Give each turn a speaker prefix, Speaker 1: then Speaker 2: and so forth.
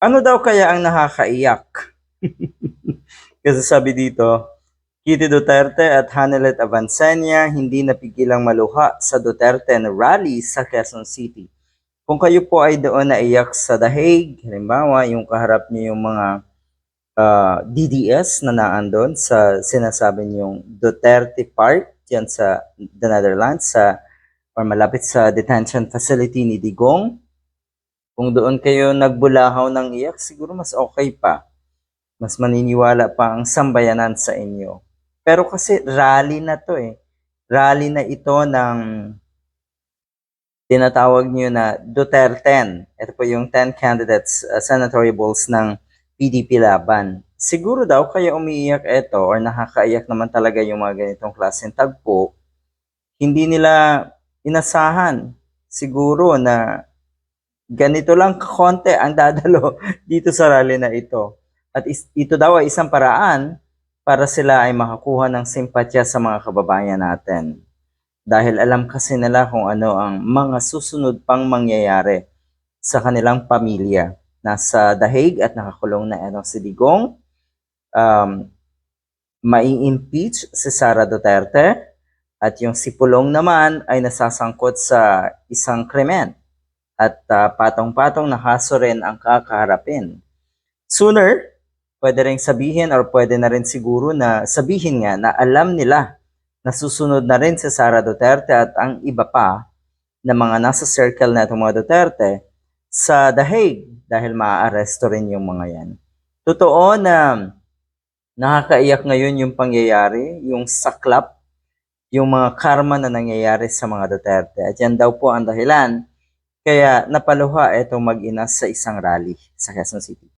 Speaker 1: Ano daw kaya ang nakakaiyak? Kasi sabi dito, Kitty Duterte at Hanelet Avancenia hindi napigilang maluha sa Duterte na rally sa Quezon City. Kung kayo po ay doon naiyak sa Dahig, halimbawa yung kaharap niyo yung mga ah, DDS na naandun sa sinasabi niyong Duterte Park dyan sa the Netherlands sa or malapit sa detention facility ni Digong. Kung doon kayo nagbulahaw ng iyak, siguro mas okay pa. Mas maniniwala pa ang sambayanan sa inyo. Pero kasi rally na to eh. Rally na ito ng tinatawag niyo na Duterte. Ito po yung 10 candidates uh, senatorial ng PDP laban. Siguro daw kaya umiiyak ito or nakakaiyak naman talaga yung mga ganitong klaseng tagpo. Hindi nila inasahan siguro na ganito lang kakonte ang dadalo dito sa rally na ito. At is- ito daw ay isang paraan para sila ay makakuha ng simpatya sa mga kababayan natin. Dahil alam kasi nila kung ano ang mga susunod pang mangyayari sa kanilang pamilya. Nasa dahig at nakakulong na ano si Digong. Um, mai-impeach si Sara Duterte at yung si Pulong naman ay nasasangkot sa isang krimen at ah, patong-patong na rin ang kakaharapin. Sooner, pwede rin sabihin or pwede na rin siguro na sabihin nga na alam nila na susunod na rin si Sara Duterte at ang iba pa na mga nasa circle na itong mga Duterte sa The Hague dahil maaaresto rin yung mga yan. Totoo na nakakaiyak ngayon yung pangyayari, yung saklap, yung mga karma na nangyayari sa mga Duterte. At yan daw po ang dahilan kaya napaluha itong mag-ina sa isang rally sa Quezon City.